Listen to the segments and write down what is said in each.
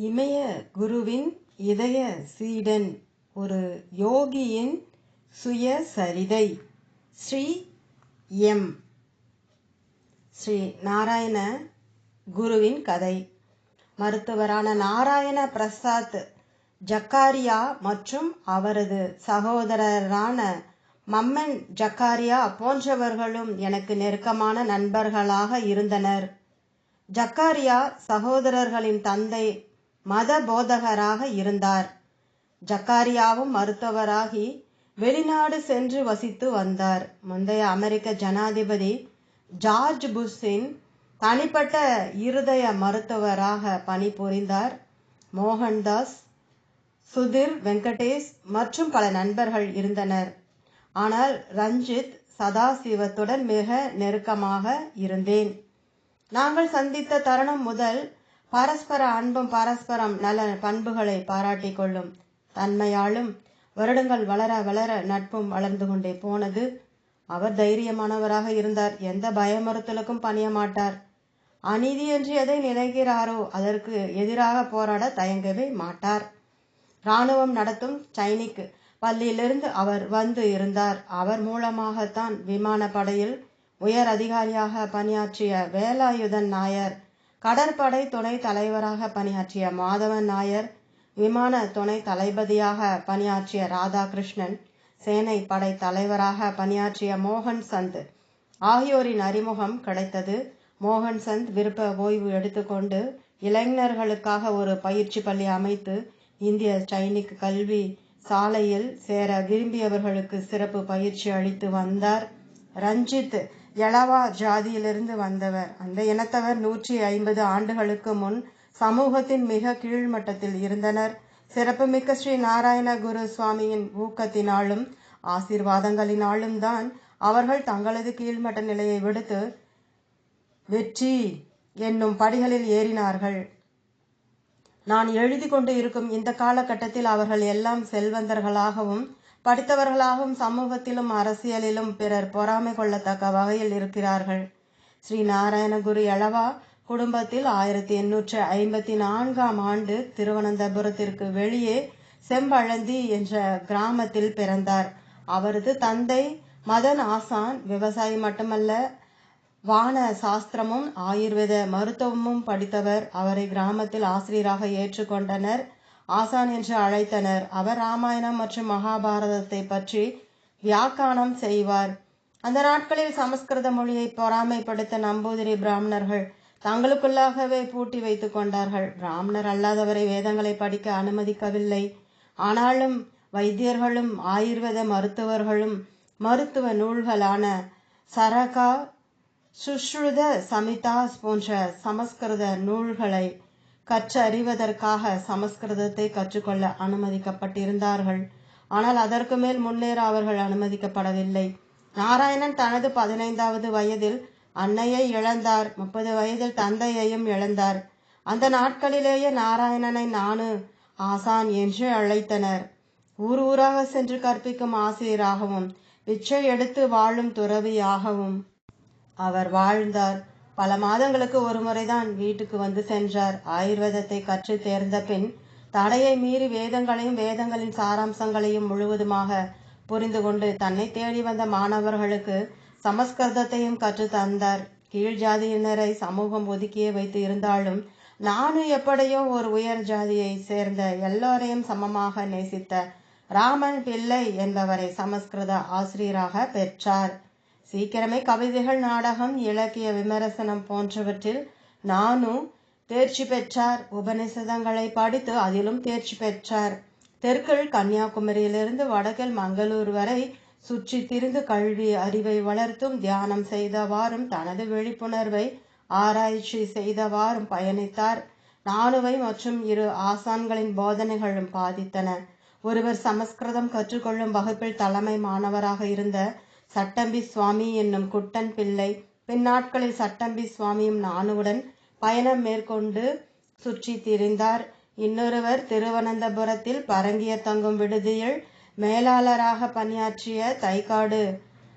இமய குருவின் இதய சீடன் ஒரு யோகியின் சுயசரிதை ஸ்ரீ எம். ஸ்ரீ நாராயண குருவின் கதை. மருத்துவரான நாராயண பிரசாத் ஜக்காரியா மற்றும் அவரது சகோதரரான மம்மன் ஜக்காரியா போன்றவர்களும் எனக்கு நெருக்கமான நண்பர்களாக இருந்தனர். ஜக்காரியா சகோதரர்களின் தந்தை மத போதகராக இருந்தார். ஜக்காரியாவும் மருத்துவராகி வெளிநாடு சென்று வசித்து வந்தார். முந்தைய அமெரிக்க ஜனாதிபதி ஜார்ஜ் புஷ்ஷின் தனிப்பட்ட இருதய மருத்துவராக பணிபுரிந்தார். மோகன்தாஸ் சுதிர் வெங்கடேஷ் மற்றும் பல நண்பர்கள் இருந்தனர். ஆனால் ரஞ்சித் சதாசிவத்துடன் மிக நெருக்கமாக இருந்தேன். நாங்கள் சந்தித்த தருணம் முதல் பரஸ்பர அன்பும் பரஸ்பரம் நல பண்புகளை பாராட்டிக் கொள்ளும் தன்மையாலும் வருடங்கள் வளர வளர நட்பும் வளர்ந்து கொண்டே போனது. அவர் தைரியமானவராக இருந்தார். எந்த பயமறுத்தலுக்கும் பணிய மாட்டார். அநீதி என்று எதை நினைக்கிறாரோ அதற்கு எதிராக போராட தயங்கவே மாட்டார். இராணுவம் நடத்தும் சைனிக் பள்ளியிலிருந்து அவர் வந்து இருந்தார். அவர் மூலமாகத்தான் விமானப்படையில் உயர் அதிகாரியாக பணியாற்றிய வேலாயுதன் நாயர் கடற்படை துணை தலைவராக பணியாற்றிய மாதவன் நாயர் விமான துணை தளபதியாக பணியாற்றிய ராதாகிருஷ்ணன் சேனை படை தலைவராக பணியாற்றிய மோகன் சந்த் ஆகியோரின் அறிமுகம் கிடைத்தது. மோகன் சந்த் விருப்ப ஓய்வு எடுத்துக்கொண்டு இளைஞர்களுக்காக ஒரு பயிற்சி பள்ளி அமைத்து இந்திய சைனிக் கல்வி சாலையில் சேர விரும்பியவர்களுக்கு சிறப்பு பயிற்சி அளித்து வந்தார். ரஞ்சித் எளவா ஜாதியிலிருந்து வந்தவர். அந்த இனத்தவர் நூற்றி ஐம்பது ஆண்டுகளுக்கு முன் சமூகத்தின் மிக கீழ்மட்டத்தில் இருந்தனர். சிறப்புமிக்க ஸ்ரீ நாராயண குரு சுவாமியின் ஊக்கத்தினாலும் ஆசீர்வாதங்களினாலும் தான் அவர்கள் தங்களது கீழ்மட்ட நிலையை விடுத்து வெற்றி என்னும் படிகளில் ஏறினார்கள். நான் எழுதி கொண்டு இருக்கும் இந்த காலகட்டத்தில் அவர்கள் எல்லாம் செல்வந்தர்களாகவும் படித்தவர்களாகவும் சமூகத்திலும் அரசியலிலும் பிறர் பொறாமை கொள்ளத்தக்க வகையில் இருக்கிறார்கள். ஸ்ரீ நாராயணகுரு எளவா குடும்பத்தில் ஆயிரத்தி எண்ணூற்று ஐம்பத்தி நான்காம் ஆண்டு திருவனந்தபுரத்திற்கு வெளியே செம்பழந்தி என்ற கிராமத்தில் பிறந்தார். அவரது தந்தை மதன் ஆசான் விவசாயி மட்டுமல்ல வான சாஸ்திரமும் ஆயுர்வேத மருத்துவமும் படித்தவர். அவரை கிராமத்தில் ஆசிரியராக ஏற்றுக்கொண்டனர். ஆசான் என்று அழைத்தனர். அவர் ராமாயணம் மற்றும் மகாபாரதத்தை பற்றி வியாக்கானம் செய்வார். அந்த நாட்களில் சமஸ்கிருத மொழியை பொறாமைப்படுத்த நம்பூதிரி பிராமணர்கள் தங்களுக்குள்ளாகவே பூட்டி வைத்துக் கொண்டார்கள். பிராமணர் அல்லாதவரை வேதங்களை படிக்க அனுமதிக்கவில்லை. ஆனாலும் வைத்தியர்களும் ஆயுர்வேத மருத்துவர்களும் மருத்துவ நூல்களான சரகா சுஷ்ருத சமிதாஸ் போன்ற சமஸ்கிருத நூல்களை கற்றறிவதற்காக சமஸ்கிருதத்தை கற்றுக்கொள்ள அனுமதிக்கப்பட்டிருந்தார்கள். ஆனால் அதற்கு மேல் முன்னேற அவர்கள் அனுமதிக்கப்படவில்லை. நாராயணன் தனது பதினைந்தாவது வயதில் அன்னையை இழந்தார். முப்பது வயதில் தந்தையையும் இழந்தார். அந்த நாட்களிலேயே நாராயணனை நானு ஆசான் என்று அழைத்தனர். ஊர் ஊராக சென்று கற்பிக்கும் ஆசிரியராகவும் பிச்சை எடுத்து வாழும் துறவியாகவும் அவர் வாழ்ந்தார். பல மாதங்களுக்கு ஒரு முறைதான் வீட்டுக்கு வந்து சென்றார். ஆயுர்வேதத்தை கற்று தேர்ந்த பின் தடையை மீறி வேதங்களையும் வேதங்களின் சாராம்சங்களையும் முழுவதுமாக புரிந்து கொண்டு தன்னை தேடி வந்த மாணவர்களுக்கு சமஸ்கிருதத்தையும் கற்று தந்தார். கீழ் ஜாதியினரை சமூகம் ஒதுக்கியே வைத்து இருந்தாலும் நானும் எப்படியோ ஒரு உயர் ஜாதியை சேர்ந்த எல்லோரையும் சமமாக நேசித்த ராமன் பிள்ளை என்பவரை சமஸ்கிருத ஆசிரியராக பெற்றார். சீக்கிரமே கவிதைகள் நாடகம் இலக்கிய விமர்சனம் போன்றவற்றில் நானும் தேர்ச்சி பெற்றார். உபநிஷதங்களை படித்து அதிலும் தேர்ச்சி பெற்றார். தெற்கில் கன்னியாகுமரியிலிருந்து வடக்கில் மங்களூர் வரை சுற்றி திரிந்து கல்வி அறிவை வளர்த்தும் தியானம் செய்தவாறும் தனது விழிப்புணர்வை ஆராய்ச்சி செய்தவாறும் பயணித்தார். நானுவை மற்றும் இரு ஆசான்களின் போதனைகளும் பாதித்தன. ஒருவர் சமஸ்கிருதம் கற்றுக்கொள்ளும் வகுப்பில் தலைமை மாணவராக இருந்த சட்டம்பி சுவாமி என்னும் குட்டன் பிள்ளை. பின்னாட்களில் சட்டம்பி சுவாமியும் நானுவுடன் பயணம் மேற்கொண்டு சுற்றி திரிந்தார். இன்னொருவர் திருவனந்தபுரத்தில் பரங்கிய தங்கும் விடுதியில் மேலாளராக பணியாற்றிய தைக்காடு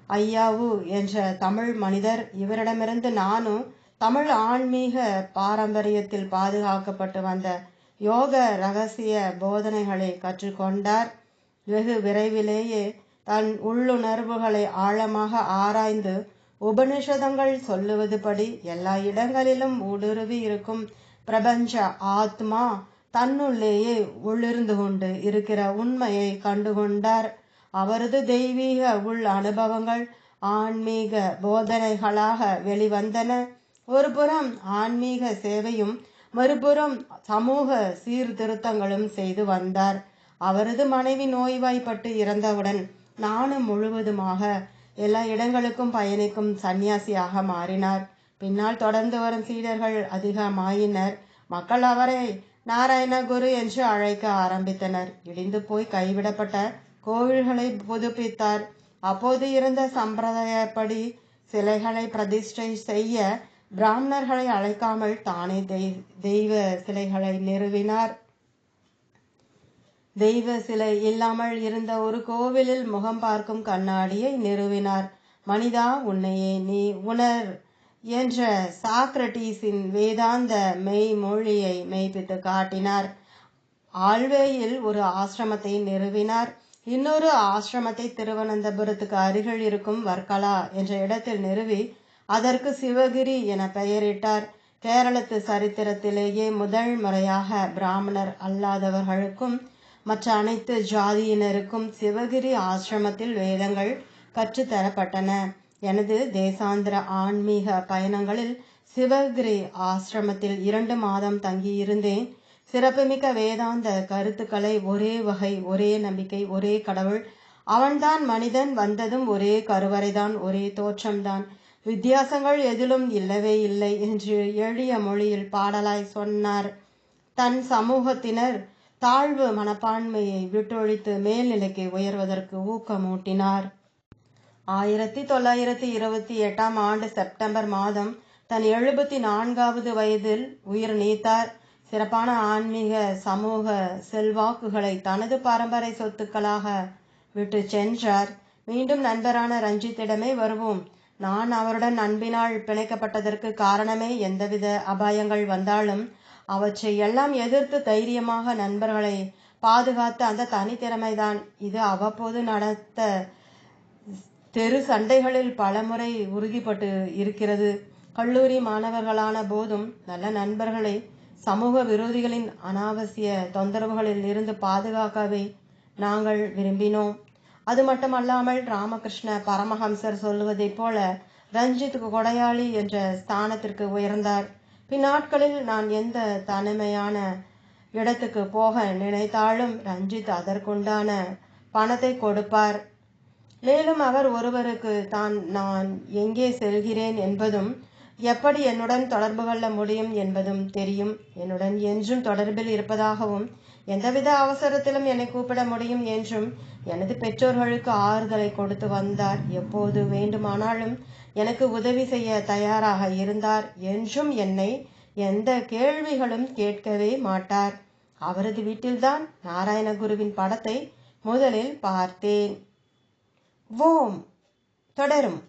ஐயாவு என்ற தமிழ் மனிதர். இவரிடமிருந்து நானும் தமிழ் ஆன்மீக பாரம்பரியத்தில் பாதுகாக்கப்பட்டு வந்த யோக ரகசிய போதனைகளை கற்றுக்கொண்டார். வெகு விரைவிலேயே தன் உள்ளுணர்வுகளை ஆழமாக ஆராய்ந்து உபனிஷதங்கள் சொல்லுவதுபடி எல்லா இடங்களிலும் ஊடுருவி இருக்கும் பிரபஞ்ச ஆத்மா தன்னுள்ளேயே உள்ளிருந்து கொண்டு இருக்கிற உண்மையை கண்டுகொண்டார். அவரது தெய்வீக உள் அனுபவங்கள் ஆன்மீக போதனைகளாக வெளிவந்தன. ஒருபுறம் ஆன்மீக சேவையும் மறுபுறம் சமூக சீர்திருத்தங்களும் செய்து வந்தார். அவரது மனைவி நோய்வாய்ப்பட்டு இறந்தவுடன் நானும் முழுவதுமாக எல்லா இடங்களுக்கும் பயணிக்கும் சந்நியாசியாக மாறினார். பின்னால் தொடர்ந்து வரும் சீடர்கள் அதிகமாயினர். மக்கள் அவரை நாராயண குரு என்று அழைக்க ஆரம்பித்தனர். இடிந்து போய் கைவிடப்பட்ட கோவில்களை புதுப்பித்தார். அப்போது இருந்த சம்பிரதாயப்படி சிலைகளை பிரதிஷ்டை செய்ய பிராமணர்களை அழைக்காமல் தானே தெய்வ சிலைகளை நிறுவினார். தெய்வ சிலை இல்லாமல் இருந்த ஒரு கோவிலில் முகம் பார்க்கும் கண்ணாடியை நிறுவினார். மனிதா உன்னையே நீ உணர் என்ற சாக்ரட்டீஸின் வேதாந்த மெய் மொழியை மெய்ப்பித்து காட்டினார். ஆழ்வேயில் ஒரு ஆசிரமத்தை நிறுவினார். இன்னொரு ஆசிரமத்தை திருவனந்தபுரத்துக்கு அருகில் இருக்கும் வர்க்கலா என்ற இடத்தில் நிறுவி அதற்கு சிவகிரி என பெயரிட்டார். கேரளத்து சரித்திரத்திலேயே முதல் முறையாக பிராமணர் அல்லாதவர்களுக்கும் மற்ற அனைத்து ஜாதியினருக்கும் சிவகிரி ஆசிரமத்தில் வேதங்கள் கற்றுத்தரப்பட்டன. எனது தேசாந்திர ஆன்மீக பயணங்களில் சிவகிரி ஆசிரமத்தில் இரண்டு மாதம் தங்கியிருந்தேன். சிறப்புமிக்க வேதாந்த கருத்துக்களை ஒரே வகை ஒரே நம்பிக்கை ஒரே கடவுள். அவன்தான் மனிதன் வந்ததும் ஒரே கருவறைதான் ஒரே தோற்றம்தான். வித்தியாசங்கள் எதிலும் இல்லவே இல்லை என்று எளிய மொழியில் பாடலாய் சொன்னார். தன் சமூகத்தினர் தாழ்வு மனப்பான்மையை விட்டொழித்து மேல்நிலைக்கு உயர்வதற்கு ஊக்கமூட்டினார். ஆயிரத்தி தொள்ளாயிரத்தி இருபத்தி எட்டாம் ஆண்டு செப்டம்பர் மாதம் தன் எழுபத்தி நான்காவது வயதில் உயிர் நீத்தார். சிறப்பான ஆன்மீக சமூக செல்வாக்குகளை தனது பரம்பரை சொத்துக்களாக விட்டு சென்றார். மீண்டும் நண்பரான ரஞ்சித்திடமே வருவோம். நான் அவருடன் அன்பினால் பிணைக்கப்பட்டதற்கு காரணமே எந்தவித அபாயங்கள் வந்தாலும் அவற்றை எல்லாம் எதிர்த்து தைரியமாக நண்பர்களை பாதுகாத்த அந்த தனித்திறமைதான். இது அவ்வப்போது நடத்த தெரு சண்டைகளில் பலமுறை உறுதிப்பட்டு இருக்கிறது. கல்லூரி மாணவர்களான போதும் நல்ல நண்பர்களை சமூக விரோதிகளின் அனாவசிய தொந்தரவுகளில் இருந்து பாதுகாக்கவே நாங்கள் விரும்பினோம். அது மட்டுமல்லாமல் ராமகிருஷ்ண பரமஹம்சர் சொல்லுவதைப் போல ரஞ்சித் கொடையாளி என்ற ஸ்தானத்திற்கு உயர்ந்தார். பின்னாட்களில் நான் எந்த தனிமையான இடத்துக்கு போக நினைத்தாலும் ரஞ்சித் அதற்குண்டான பணத்தை கொடுப்பார். மேலும் அவர் ஒருவருக்கு தான் நான் எங்கே செல்கிறேன் என்பதும் எப்படி என்னுடன் தொடர்பு கொள்ள முடியும் என்பதும் தெரியும். என்னுடன் என்றும் தொடர்பில் இருப்பதாகவும் எந்தவித அவசரத்திலும் என்னை கூப்பிட முடியும் என்றும் எனது பெற்றோர்களுக்கு ஆறுதலை கொடுத்து வந்தார். எப்போது வேண்டுமானாலும் எனக்கு உதவி செய்ய தயாராக இருந்தார் என்றும் என்னை எந்த கேள்விகளும் கேட்கவே மாட்டார். அவரது வீட்டில்தான் நாராயணகுருவின் படத்தை முதலில் பார்த்தேன். ஓம். தொடரும்.